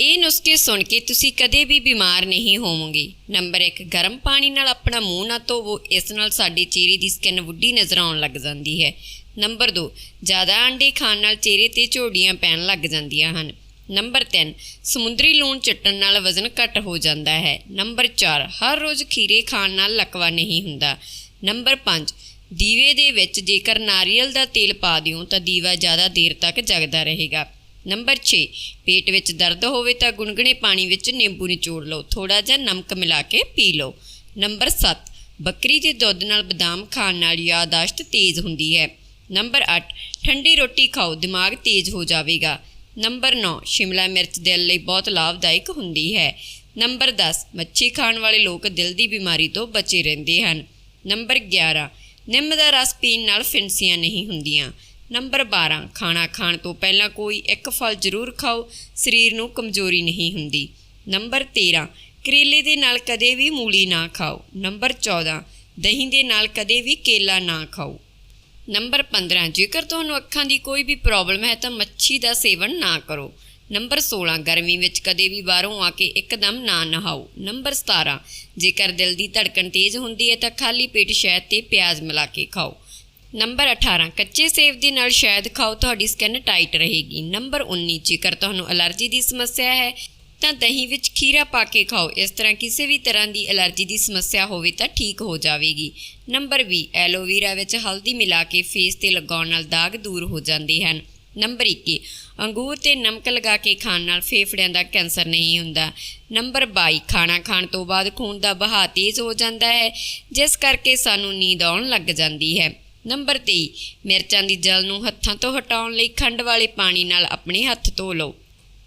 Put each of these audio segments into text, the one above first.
ਇਹ ਨੁਸਖੇ ਸੁਣ ਕੇ ਤੁਸੀਂ ਕਦੇ ਵੀ ਬਿਮਾਰ ਨਹੀਂ ਹੋਵੋਗੇ। ਨੰਬਰ 1 ਗਰਮ ਪਾਣੀ ਨਾਲ ਆਪਣਾ ਮੂੰਹ ਨਾ ਧੋਵੋ, ਇਸ ਨਾਲ ਸਾਡੇ ਚਿਹਰੇ ਦੀ ਸਕਿਨ ਬੁੱਢੀ ਨਜ਼ਰ ਆਉਣ ਲੱਗ ਜਾਂਦੀ ਹੈ। ਨੰਬਰ 2 ਜ਼ਿਆਦਾ ਆਂਡੇ ਖਾਣ ਨਾਲ ਚਿਹਰੇ ਤੇ ਝੋੜੀਆਂ ਪੈਣ ਲੱਗ ਜਾਂਦੀਆਂ ਹਨ। ਨੰਬਰ 3 ਸਮੁੰਦਰੀ ਲੂਣ ਚਟਣ ਨਾਲ ਵਜ਼ਨ ਘੱਟ ਹੋ ਜਾਂਦਾ ਹੈ। ਨੰਬਰ 4 ਹਰ ਰੋਜ਼ ਖੀਰੇ ਖਾਣ ਨਾਲ ਲਕਵਾ ਨਹੀਂ ਹੁੰਦਾ। ਨੰਬਰ 5 ਦੀਵੇ ਦੇ ਵਿੱਚ ਜੇਕਰ ਨਾਰੀਅਲ ਦਾ ਤੇਲ ਪਾ ਦਿਓ ਤਾਂ ਦੀਵਾ ਜ਼ਿਆਦਾ ਦੇਰ ਤੱਕ ਜਗਦਾ ਰਹੇਗਾ। ਨੰਬਰ 6 ਪੇਟ ਵਿੱਚ ਦਰਦ ਹੋਵੇ ਤਾਂ ਗੁਨਗੁਨੇ ਪਾਣੀ ਵਿੱਚ ਨਿੰਬੂ ਨਿਚੋੜ ਲਓ। ਥੋੜਾ ਜਿਹਾ ਨਮਕ ਮਿਲਾ ਕੇ ਪੀ ਲਓ। ਨੰਬਰ 7 ਬੱਕਰੀ ਦੇ ਦੁੱਧ ਨਾਲ ਬਦਾਮ ਖਾਣ ਨਾਲ ਯਾਦਾਸ਼ਤ ਤੇਜ਼ ਹੁੰਦੀ ਹੈ। ਨੰਬਰ 8 ਠੰਡੀ ਰੋਟੀ ਖਾਓ, ਦਿਮਾਗ ਤੇਜ਼ ਹੋ ਜਾਵੇਗਾ। ਨੰਬਰ 9 ਸ਼ਿਮਲਾ ਮਿਰਚ ਦਿਲ ਲਈ ਬਹੁਤ ਲਾਭਦਾਇਕ ਹੁੰਦੀ ਹੈ। ਨੰਬਰ 10 ਮੱਛੀ ਖਾਣ ਵਾਲੇ ਲੋਕ ਦਿਲ ਦੀ ਬਿਮਾਰੀ ਤੋਂ ਬਚੇ ਰਹਿੰਦੇ ਹਨ। ਨੰਬਰ 11 ਨਿੰਮ ਦਾ ਰਸ ਪੀਣ ਨਾਲ ਫਿੰਸੀਆਂ ਨਹੀਂ ਹੁੰਦੀਆਂ। ਨੰਬਰ 12 ਖਾਣਾ ਖਾਣ ਤੋਂ ਪਹਿਲਾਂ ਕੋਈ ਇੱਕ ਫਲ ਜ਼ਰੂਰ ਖਾਓ, ਸਰੀਰ ਨੂੰ ਕਮਜ਼ੋਰੀ ਨਹੀਂ ਹੁੰਦੀ। ਨੰਬਰ 13 ਕਰੇਲੇ ਦੇ ਨਾਲ ਕਦੇ ਵੀ ਮੂਲੀ ਨਾ ਖਾਓ। ਨੰਬਰ 14 ਦਹੀਂ ਦੇ ਨਾਲ ਕਦੇ ਵੀ ਕੇਲਾ ਨਾ ਖਾਓ। ਨੰਬਰ 15 ਜੇਕਰ ਤੁਹਾਨੂੰ ਅੱਖਾਂ ਦੀ ਕੋਈ ਵੀ ਪ੍ਰੋਬਲਮ ਹੈ ਤਾਂ ਮੱਛੀ ਦਾ ਸੇਵਨ ਨਾ ਕਰੋ। ਨੰਬਰ 16 ਗਰਮੀ ਵਿੱਚ ਕਦੇ ਵੀ ਬਾਹਰੋਂ ਆ ਕੇ ਇੱਕਦਮ ਨਾ ਨਹਾਓ। ਨੰਬਰ 17 ਜੇਕਰ ਦਿਲ ਦੀ ਧੜਕਣ ਤੇਜ਼ ਹੁੰਦੀ ਹੈ ਤਾਂ ਖਾਲੀ ਪੇਟ ਸ਼ਹਿਦ ਤੇ ਪਿਆਜ਼ ਮਿਲਾ ਕੇ ਖਾਓ। ਨੰਬਰ 18 ਕੱਚੇ ਸੇਬ ਦੇ ਨਾਲ ਸ਼ਾਇਦ ਖਾਓ, ਤੁਹਾਡੀ ਸਕਿਨ ਟਾਈਟ ਰਹੇਗੀ। ਨੰਬਰ 19 ਜੇਕਰ ਤੁਹਾਨੂੰ ਅਲਰਜੀ ਦੀ ਸਮੱਸਿਆ ਹੈ, ਤਾਂ ਦਹੀਂ ਵਿੱਚ ਖੀਰਾ ਪਾ ਕੇ ਖਾਓ। ਇਸ ਤਰ੍ਹਾਂ ਕਿਸੇ ਵੀ ਤਰ੍ਹਾਂ ਦੀ ਅਲਰਜੀ ਦੀ ਸਮੱਸਿਆ ਹੋਵੇ ਤਾਂ ਠੀਕ ਹੋ ਜਾਵੇਗੀ। ਨੰਬਰ 20 ਐਲੋਵੀਰਾ ਵਿੱਚ ਹਲਦੀ ਮਿਲਾ ਕੇ ਫੇਸ ਤੇ ਲਗਾਉਣ ਨਾਲ ਦਾਗ ਦੂਰ ਹੋ ਜਾਂਦੇ ਹਨ। ਨੰਬਰ 21 ਅੰਗੂਰ ਤੇ ਨਮਕ ਲਗਾ ਕੇ ਖਾਣ ਨਾਲ ਫੇਫੜਿਆਂ ਦਾ ਕੈਂਸਰ ਨਹੀਂ ਹੁੰਦਾ। ਨੰਬਰ 22 ਖਾਣਾ ਖਾਣ ਤੋਂ ਬਾਅਦ ਖੂਨ ਦਾ ਬਹਾਅ ਤੇਜ਼ ਹੋ ਜਾਂਦਾ ਹੈ, ਜਿਸ ਕਰਕੇ ਸਾਨੂੰ ਨੀਂਦ ਆਉਣ ਲੱਗ ਜਾਂਦੀ ਹੈ। ਨੰਬਰ 23 ਮਿਰਚਾਂ ਦੀ ਜਲ ਨੂੰ ਹੱਥਾਂ ਤੋਂ ਹਟਾਉਣ ਲਈ ਖੰਡ ਵਾਲੇ ਪਾਣੀ ਨਾਲ ਆਪਣੇ ਹੱਥ ਧੋ ਲਓ।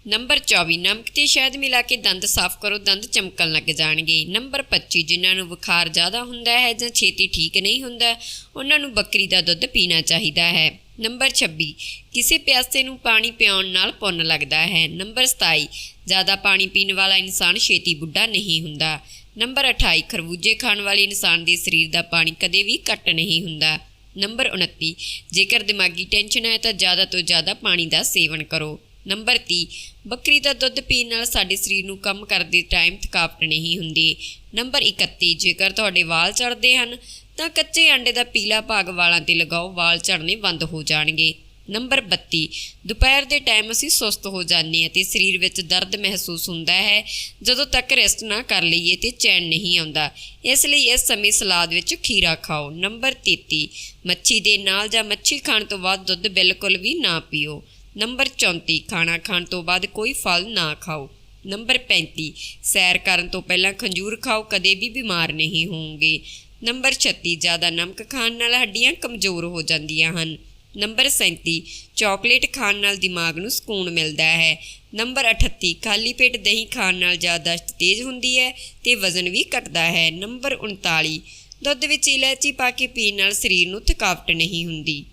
ਨੰਬਰ 24 ਨਮਕ ਤੇ ਸ਼ਹਿਦ ਮਿਲਾ ਕੇ ਦੰਦ ਸਾਫ਼ ਕਰੋ, ਦੰਦ ਚਮਕਣ ਲੱਗ ਜਾਣਗੇ। ਨੰਬਰ 25 ਜਿਨ੍ਹਾਂ ਨੂੰ ਬੁਖਾਰ ਜ਼ਿਆਦਾ ਹੁੰਦਾ ਹੈ ਜਾਂ ਛੇਤੀ ਠੀਕ ਨਹੀਂ ਹੁੰਦਾ, ਉਹਨਾਂ ਨੂੰ ਬੱਕਰੀ ਦਾ ਦੁੱਧ ਪੀਣਾ ਚਾਹੀਦਾ ਹੈ। ਨੰਬਰ 26 ਕਿਸੇ ਪਿਆਸੇ ਨੂੰ ਪਾਣੀ ਪਿਆਉਣ ਨਾਲ ਪੁੰਨ ਲੱਗਦਾ ਹੈ। ਨੰਬਰ 27 ਜ਼ਿਆਦਾ ਪਾਣੀ ਪੀਣ ਵਾਲਾ ਇਨਸਾਨ ਛੇਤੀ ਬੁੱਢਾ ਨਹੀਂ ਹੁੰਦਾ। ਨੰਬਰ 28 ਖਰਬੂਜੇ ਖਾਣ ਵਾਲੇ ਇਨਸਾਨ ਦੇ ਸਰੀਰ ਦਾ ਪਾਣੀ ਕਦੇ ਵੀ ਘੱਟ ਨਹੀਂ ਹੁੰਦਾ। ਨੰਬਰ 29 ਜੇਕਰ ਦਿਮਾਗੀ ਟੈਨਸ਼ਨ ਹੈ ਤਾਂ ਜ਼ਿਆਦਾ ਤੋਂ ਜ਼ਿਆਦਾ ਪਾਣੀ ਦਾ ਸੇਵਨ ਕਰੋ। ਨੰਬਰ 30 ਬੱਕਰੀ ਦਾ ਦੁੱਧ ਪੀਣ ਨਾਲ ਸਾਡੇ ਸਰੀਰ ਨੂੰ ਕੰਮ ਕਰਦੇ ਟਾਈਮ ਥਕਾਵਟ ਨਹੀਂ ਹੁੰਦੀ। ਨੰਬਰ 31 ਜੇਕਰ ਤੁਹਾਡੇ ਵਾਲ ਝੜਦੇ ਹਨ, ਤਾਂ ਕੱਚੇ ਅੰਡੇ ਦਾ ਪੀਲਾ ਭਾਗ ਵਾਲਾਂ ਤੇ ਲਗਾਓ, ਵਾਲ ਝੜਨੇ ਬੰਦ ਹੋ ਜਾਣਗੇ। ਨੰਬਰ 32 ਦੁਪਹਿਰ ਦੇ ਟਾਈਮ ਅਸੀਂ ਸੁਸਤ ਹੋ ਜਾਂਦੇ ਹਾਂ ਤੇ ਸਰੀਰ ਵਿੱਚ ਦਰਦ ਮਹਿਸੂਸ ਹੁੰਦਾ ਹੈ। ਜਦੋਂ ਤੱਕ ਰੈਸਟ ਨਾ ਕਰ ਲਈਏ ਤੇ ਚੈਨ ਨਹੀਂ ਆਉਂਦਾ। ਇਸ ਲਈ ਇਸ ਸਮੇਂ ਸਲਾਦ ਵਿੱਚ ਖੀਰਾ ਖਾਓ। ਨੰਬਰ 33 ਮੱਛੀ ਦੇ ਨਾਲ ਜਾਂ ਮੱਛੀ ਖਾਣ ਤੋਂ ਬਾਅਦ ਦੁੱਧ ਬਿਲਕੁਲ ਵੀ ਨਾ ਪੀਓ। ਨੰਬਰ 34 ਖਾਣਾ ਖਾਣ ਤੋਂ ਬਾਅਦ ਕੋਈ ਫਲ ਨਾ ਖਾਓ। ਨੰਬਰ 35 ਸੈਰ ਕਰਨ ਤੋਂ ਪਹਿਲਾਂ ਖੰਜੂਰ ਖਾਓ, ਕਦੇ ਵੀ ਬਿਮਾਰ ਨਹੀਂ ਹੋਵੋਗੇ। ਨੰਬਰ 36 ਜ਼ਿਆਦਾ ਨਮਕ ਖਾਣ ਨਾਲ ਹੱਡੀਆਂ ਕਮਜ਼ੋਰ ਹੋ ਜਾਂਦੀਆਂ ਹਨ। ਨੰਬਰ 37 ਚਾਕਲੇਟ ਖਾਣ ਨਾਲ ਦਿਮਾਗ ਨੂੰ ਸਕੂਨ ਮਿਲਦਾ ਹੈ। ਨੰਬਰ 38 ਖਾਲੀ ਪੇਟ ਦਹੀਂ ਖਾਣ ਨਾਲ ਯਾਦਾਸ਼ਤ ਤੇਜ਼ ਹੁੰਦੀ ਹੈ ਤੇ ਵਜ਼ਨ ਵੀ ਘਟਦਾ ਹੈ। ਨੰਬਰ 39 ਦੁੱਧ ਵਿੱਚ ਇਲਾਇਚੀ ਪਾ ਕੇ ਪੀਣ ਨਾਲ ਸਰੀਰ ਨੂੰ ਥਕਾਵਟ ਨਹੀਂ ਹੁੰਦੀ।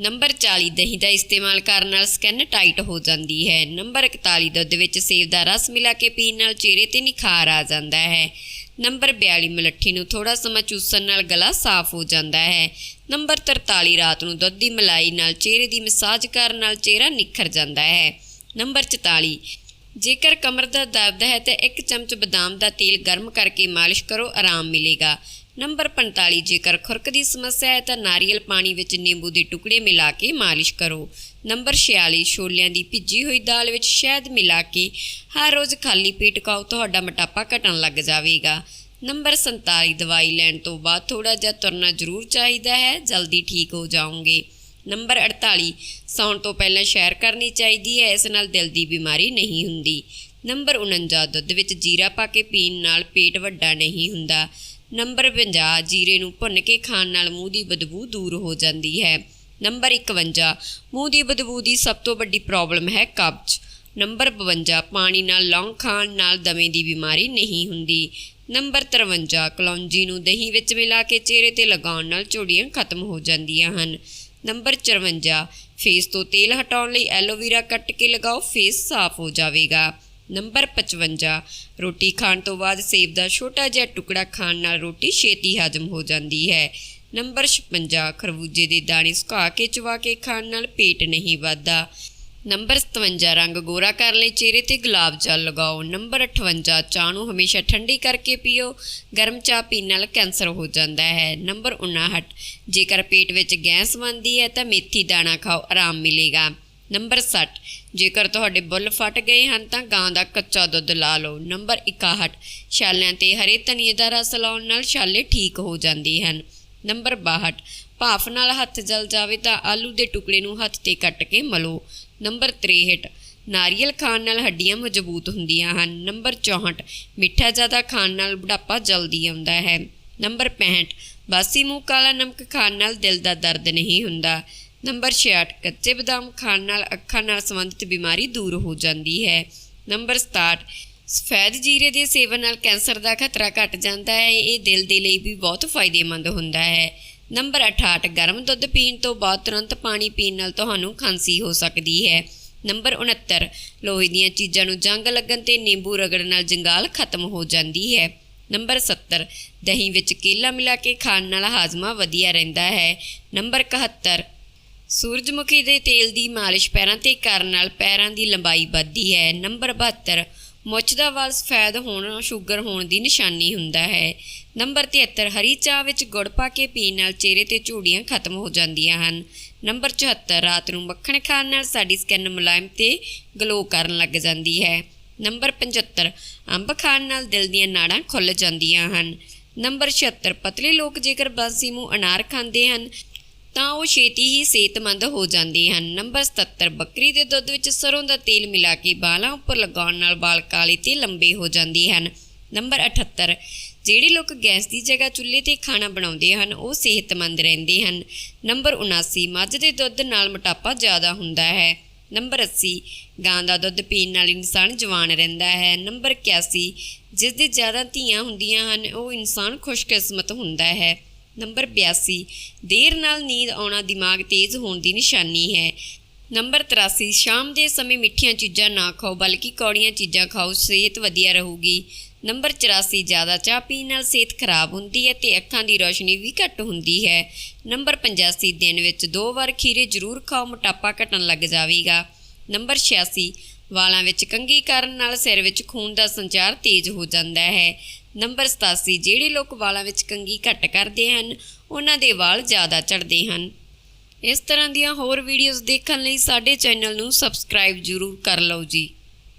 ਨੰਬਰ 40 ਦਹੀਂ ਦਾ ਇਸਤੇਮਾਲ ਕਰਨ ਨਾਲ ਸਕਿਨ ਟਾਈਟ ਹੋ ਜਾਂਦੀ ਹੈ। ਨੰਬਰ 41 ਦੁੱਧ ਵਿੱਚ ਸੇਬ ਦਾ ਰਸ ਮਿਲਾ ਕੇ ਪੀਣ ਨਾਲ ਚਿਹਰੇ ਤੇ ਨਿਖਾਰ ਆ ਜਾਂਦਾ ਹੈ। ਨੰਬਰ 42 ਮਲੱਠੀ ਨੂੰ ਥੋੜਾ ਸਮਾਂ ਚੂਸਣ ਨਾਲ ਗਲਾ ਸਾਫ਼ ਹੋ ਜਾਂਦਾ ਹੈ। ਨੰਬਰ 43 ਰਾਤ ਨੂੰ ਦੁੱਧ ਦੀ ਮਲਾਈ ਨਾਲ ਚਿਹਰੇ ਦੀ ਮਸਾਜ ਕਰਨ ਨਾਲ ਚਿਹਰਾ ਨਿਖਰ ਜਾਂਦਾ ਹੈ। ਨੰਬਰ 44 ਜੇਕਰ ਕਮਰ ਦਾ ਦਰਦ ਹੈ ਤਾਂ ਇੱਕ ਚਮਚ ਬਦਾਮ ਦਾ ਤੇਲ ਗਰਮ ਕਰਕੇ ਮਾਲਿਸ਼ ਕਰੋ, ਆਰਾਮ ਮਿਲੇਗਾ। ਨੰਬਰ 45 ਜੇਕਰ ਖੁਰਕ ਦੀ ਸਮੱਸਿਆ ਹੈ ਤਾਂ ਨਾਰੀਅਲ ਪਾਣੀ ਵਿੱਚ ਨਿੰਬੂ ਦੇ ਟੁਕੜੇ ਮਿਲਾ ਕੇ ਮਾਲਿਸ਼ ਕਰੋ। ਨੰਬਰ 46 ਛੋਲਿਆਂ ਦੀ ਭਿੱਜੀ ਹੋਈ ਦਾਲ ਵਿੱਚ ਸ਼ਹਿਦ ਮਿਲਾ ਕੇ ਹਰ ਰੋਜ਼ ਖਾਲੀ ਪੇਟ ਖਾਓ, ਤੁਹਾਡਾ ਮੋਟਾਪਾ ਘਟਣ ਲੱਗ ਜਾਵੇਗਾ। ਨੰਬਰ 47 ਦਵਾਈ ਲੈਣ ਤੋਂ ਬਾਅਦ ਥੋੜਾ ਜਿਹਾ ਤੁਰਨਾ ਜ਼ਰੂਰ ਚਾਹੀਦਾ ਹੈ, ਜਲਦੀ ਠੀਕ ਹੋ ਜਾਓਗੇ। ਨੰਬਰ 48 ਸੌਣ ਤੋਂ ਪਹਿਲਾਂ ਸੈਰ ਕਰਨੀ ਚਾਹੀਦੀ ਹੈ, ਇਸ ਨਾਲ ਦਿਲ ਦੀ ਬਿਮਾਰੀ ਨਹੀਂ ਹੁੰਦੀ। ਨੰਬਰ 49 ਦੁੱਧ ਵਿੱਚ ਜੀਰਾ ਪਾ ਕੇ ਪੀਣ ਨਾਲ ਪੇਟ ਵੱਡਾ ਨਹੀਂ ਹੁੰਦਾ। ਨੰਬਰ 50 ਜੀਰੇ ਨੂੰ ਭੁੰਨ ਕੇ ਖਾਣ ਨਾਲ ਮੂੰਹ ਦੀ ਬਦਬੂ ਦੂਰ ਹੋ ਜਾਂਦੀ ਹੈ। ਨੰਬਰ 51 ਮੂੰਹ ਦੀ ਬਦਬੂ ਦੀ ਸਭ ਤੋਂ ਵੱਡੀ ਪ੍ਰੋਬਲਮ ਹੈ ਕਬਜ਼। ਨੰਬਰ 52 ਪਾਣੀ ਨਾਲ ਲੌਂਗ ਖਾਣ ਨਾਲ ਦਮੇ ਦੀ ਬਿਮਾਰੀ ਨਹੀਂ ਹੁੰਦੀ। ਨੰਬਰ 53 ਕਲੌਂਜੀ ਨੂੰ ਦਹੀਂ ਵਿੱਚ ਮਿਲਾ ਕੇ ਚਿਹਰੇ ਤੇ ਲਗਾਉਣ ਨਾਲ ਝੁਰੜੀਆਂ ਖਤਮ ਹੋ ਜਾਂਦੀਆਂ ਹਨ। ਨੰਬਰ 54 ਫੇਸ ਤੋਂ ਤੇਲ ਹਟਾਉਣ ਲਈ ਐਲੋਵੇਰਾ ਕੱਟ ਕੇ ਲਗਾਓ, ਫੇਸ ਸਾਫ਼ ਹੋ ਜਾਵੇਗਾ। ਨੰਬਰ 55 ਰੋਟੀ ਖਾਣ ਤੋਂ ਬਾਅਦ ਸੇਬ ਦਾ ਛੋਟਾ ਜਿਹਾ ਟੁਕੜਾ ਖਾਣ ਨਾਲ ਰੋਟੀ ਛੇਤੀ ਹਜਮ ਹੋ ਜਾਂਦੀ ਹੈ। ਨੰਬਰ 56 ਖਰਬੂਜੇ ਦੇ ਦਾਣੇ ਸੁਕਾ ਕੇ, ਚਵਾ ਕੇ ਖਾਣ ਨਾਲ ਪੇਟ ਨਹੀਂ ਵੱਧਦਾ। ਨੰਬਰ 57 ਰੰਗ ਗੋਰਾ ਕਰਨ ਲਈ ਚਿਹਰੇ ਤੇ ਗੁਲਾਬ ਜਲ ਲਗਾਓ। ਨੰਬਰ 58 ਚਾਹ ਨੂੰ ਹਮੇਸ਼ਾ ਠੰਡੀ ਕਰਕੇ ਪੀਓ। ਗਰਮ ਚਾਹ ਪੀਣ ਨਾਲ ਕੈਂਸਰ ਹੋ ਜਾਂਦਾ ਹੈ। ਨੰਬਰ 59 ਜੇਕਰ ਪੇਟ ਵਿੱਚ ਗੈਸ ਬਣਦੀ ਹੈ ਤਾਂ ਮੇਥੀ ਦਾਣਾ ਖਾਓ, ਆਰਾਮ ਮਿਲੇਗਾ। ਨੰਬਰ 60 ਜੇਕਰ ਤੁਹਾਡੇ ਬੁੱਲ ਫਟ ਗਏ ਹਨ ਤਾਂ ਗਾਂ ਦਾ ਕੱਚਾ ਦੁੱਧ ਲਾ ਲਓ। ਨੰਬਰ 61 ਛਾਲਿਆਂ ਤੇ ਹਰੇ ਧਨੀਏ ਦਾ ਰਸ ਲਾਉਣ ਨਾਲ ਛਾਲੇ ਠੀਕ ਹੋ ਜਾਂਦੇ ਹਨ। ਨੰਬਰ 62 ਭਾਫ ਨਾਲ ਹੱਥ ਜਲ ਜਾਵੇ ਤਾਂ ਆਲੂ ਦੇ ਟੁਕੜੇ ਨੂੰ ਹੱਥ ਤੇ ਕੱਟ ਕੇ ਮਲੋ। ਨੰਬਰ 63 ਨਾਰੀਅਲ ਖਾਣ ਨਾਲ ਹੱਡੀਆਂ ਮਜ਼ਬੂਤ ਹੁੰਦੀਆਂ ਹਨ। ਨੰਬਰ 64 ਮਿੱਠਾ ਜ਼ਿਆਦਾ ਖਾਣ ਨਾਲ ਬੁਢਾਪਾ ਜਲਦੀ ਆਉਂਦਾ ਹੈ। ਨੰਬਰ 65 ਬਾਸੀ ਮੂੰਹ ਕਾਲਾ ਨਮਕ ਖਾਣ ਨਾਲ ਦਿਲ ਦਾ ਦਰਦ ਨਹੀਂ ਹੁੰਦਾ। ਨੰਬਰ 66 ਕੱਚੇ ਬਦਾਮ ਖਾਣ ਨਾਲ ਅੱਖਾਂ ਨਾਲ ਸੰਬੰਧਿਤ ਬਿਮਾਰੀ ਦੂਰ ਹੋ ਜਾਂਦੀ ਹੈ। ਨੰਬਰ 67 ਸਫੈਦ ਜੀਰੇ ਦੇ ਸੇਵਨ ਨਾਲ ਕੈਂਸਰ ਦਾ ਖਤਰਾ ਘਟ ਜਾਂਦਾ ਹੈ। ਇਹ ਦਿਲ ਦੇ ਲਈ ਵੀ ਬਹੁਤ ਫਾਇਦੇਮੰਦ ਹੁੰਦਾ ਹੈ। ਨੰਬਰ 68 ਗਰਮ ਦੁੱਧ ਪੀਣ ਤੋਂ ਬਾਅਦ ਤੁਰੰਤ ਪਾਣੀ ਪੀਣ ਨਾਲ ਤੁਹਾਨੂੰ ਖਾਂਸੀ ਹੋ ਸਕਦੀ ਹੈ। ਨੰਬਰ 69 ਲੋਹੇ ਦੀਆਂ ਚੀਜ਼ਾਂ ਨੂੰ ਜੰਗ ਲੱਗਣ ਤੇ ਨਿੰਬੂ ਰਗੜਨ ਨਾਲ ਜੰਗਾਲ ਖਤਮ ਹੋ ਜਾਂਦੀ ਹੈ। ਨੰਬਰ 70 ਦਹੀਂ ਵਿੱਚ ਕੇਲਾ ਮਿਲਾ ਕੇ ਖਾਣ ਨਾਲ ਹਾਜ਼ਮਾ ਵਧੀਆ ਰਹਿੰਦਾ ਹੈ। ਨੰਬਰ 71 ਸੂਰਜਮੁਖੀ ਦੇ ਤੇਲ ਦੀ ਮਾਲਿਸ਼ ਪੈਰਾਂ ਤੇ ਕਰਨ ਨਾਲ ਪੈਰਾਂ ਦੀ ਲੰਬਾਈ ਵੱਧਦੀ ਹੈ। ਨੰਬਰ 72 ਮੁੱਛ ਦਾ ਵਾਲ ਸਫੈਦ ਹੋਣਾ, ਸ਼ੂਗਰ ਹੋਣ ਦੀ ਨਿਸ਼ਾਨੀ ਹੁੰਦਾ ਹੈ। ਨੰਬਰ 73 ਹਰੀ ਚਾਹ ਵਿੱਚ ਗੁੜ ਪਾ ਕੇ ਪੀਣ ਨਾਲ ਚਿਹਰੇ ਤੇ ਝੂੜੀਆਂ ਖਤਮ ਹੋ ਜਾਂਦੀਆਂ ਹਨ। ਨੰਬਰ 74 ਰਾਤ ਨੂੰ ਮੱਖਣ ਖਾਣ ਨਾਲ ਸਾਡੀ ਸਕਿਨ ਮੁਲਾਇਮ ਤੇ ਗਲੋ ਕਰਨ ਲੱਗ ਜਾਂਦੀ ਹੈ। ਨੰਬਰ 75 ਅੰਬ ਖਾਣ ਨਾਲ ਦਿਲ ਦੀਆਂ ਨਾੜਾਂ ਖੁੱਲ ਜਾਂਦੀਆਂ ਹਨ। ਨੰਬਰ 76 ਪਤਲੇ ਲੋਕ ਜੇਕਰ ਬਾਂਸੀ ਨੂੰ ਅਨਾਰ ਖਾਂਦੇ ਹਨ ਤਾਂ ਉਹ ਛੇਤੀ ਹੀ ਸਿਹਤਮੰਦ ਹੋ ਜਾਂਦੇ ਹਨ। ਨੰਬਰ 77 ਬੱਕਰੀ ਦੇ ਦੁੱਧ ਵਿੱਚ ਸਰੋਂ ਦਾ ਤੇਲ ਮਿਲਾ ਕੇ ਬਾਲਾਂ ਉੱਪਰ ਲਗਾਉਣ ਨਾਲ ਵਾਲ ਕਾਲੇ ਤੇ ਲੰਬੇ ਹੋ ਜਾਂਦੇ ਹਨ। ਨੰਬਰ 78 ਜਿਹੜੇ ਲੋਕ ਗੈਸ ਦੀ ਜਗ੍ਹਾ ਚੁੱਲ੍ਹੇ ਤੇ ਖਾਣਾ ਬਣਾਉਂਦੇ ਹਨ, ਉਹ ਸਿਹਤਮੰਦ ਰਹਿੰਦੇ ਹਨ। ਨੰਬਰ 79 ਮੱਝ ਦੇ ਦੁੱਧ ਨਾਲ ਮੋਟਾਪਾ ਜ਼ਿਆਦਾ ਹੁੰਦਾ ਹੈ। ਨੰਬਰ 80 ਗਾਂ ਦਾ ਦੁੱਧ ਪੀਣ ਨਾਲ ਇਨਸਾਨ ਜਵਾਨ ਰਹਿੰਦਾ ਹੈ। ਨੰਬਰ 81 ਜਿਸ ਦੇ ਜ਼ਿਆਦਾ ਧੀਆਂ ਹੁੰਦੀਆਂ ਹਨ, ਉਹ ਇਨਸਾਨ ਖੁਸ਼ਕਿਸਮਤ ਹੁੰਦਾ ਹੈ। ਨੰਬਰ 82 ਦੇਰ ਨਾਲ ਨੀਂਦ ਆਉਣਾ ਦਿਮਾਗ ਤੇਜ਼ ਹੋਣ ਦੀ ਨਿਸ਼ਾਨੀ ਹੈ। ਨੰਬਰ 83 ਸ਼ਾਮ ਦੇ ਸਮੇਂ ਮਿੱਠੀਆਂ ਚੀਜ਼ਾਂ ਨਾ ਖਾਓ, ਬਲਕਿ ਕੌੜੀਆਂ ਚੀਜ਼ਾਂ ਖਾਓ, ਸਿਹਤ ਵਧੀਆ ਰਹੂਗੀ। ਨੰਬਰ 84 ਜ਼ਿਆਦਾ ਚਾਹ ਪੀਣ ਨਾਲ ਸਿਹਤ ਖਰਾਬ ਹੁੰਦੀ ਹੈ ਤੇ ਅੱਖਾਂ ਦੀ ਰੋਸ਼ਨੀ ਵੀ ਘੱਟ ਹੁੰਦੀ ਹੈ। ਨੰਬਰ 85 ਦਿਨ ਵਿੱਚ ਦੋ ਵਾਰ ਖੀਰੇ ਜ਼ਰੂਰ ਖਾਓ, ਮੋਟਾਪਾ ਘਟਣ ਲੱਗ ਜਾਵੇਗਾ। ਨੰਬਰ 86 ਵਾਲਾਂ ਵਿੱਚ ਕੰਘੀ ਕਰਨ ਨਾਲ ਸਿਰ ਵਿੱਚ ਖੂਨ ਦਾ ਸੰਚਾਰ ਤੇਜ਼ ਹੋ ਜਾਂਦਾ ਹੈ। ਨੰਬਰ 87 ਜਿਹੜੇ ਲੋਕ ਵਾਲਾਂ ਵਿੱਚ ਕੰਘੀ ਘੱਟ ਕਰਦੇ ਹਨ, ਉਹਨਾਂ ਦੇ ਵਾਲ ਜ਼ਿਆਦਾ ਝੜਦੇ ਹਨ। ਇਸ ਤਰ੍ਹਾਂ ਦੀਆਂ ਹੋਰ ਵੀਡੀਓਜ਼ ਦੇਖਣ ਲਈ ਸਾਡੇ ਚੈਨਲ ਨੂੰ ਸਬਸਕ੍ਰਾਈਬ ਜ਼ਰੂਰ ਕਰ ਲਓ ਜੀ।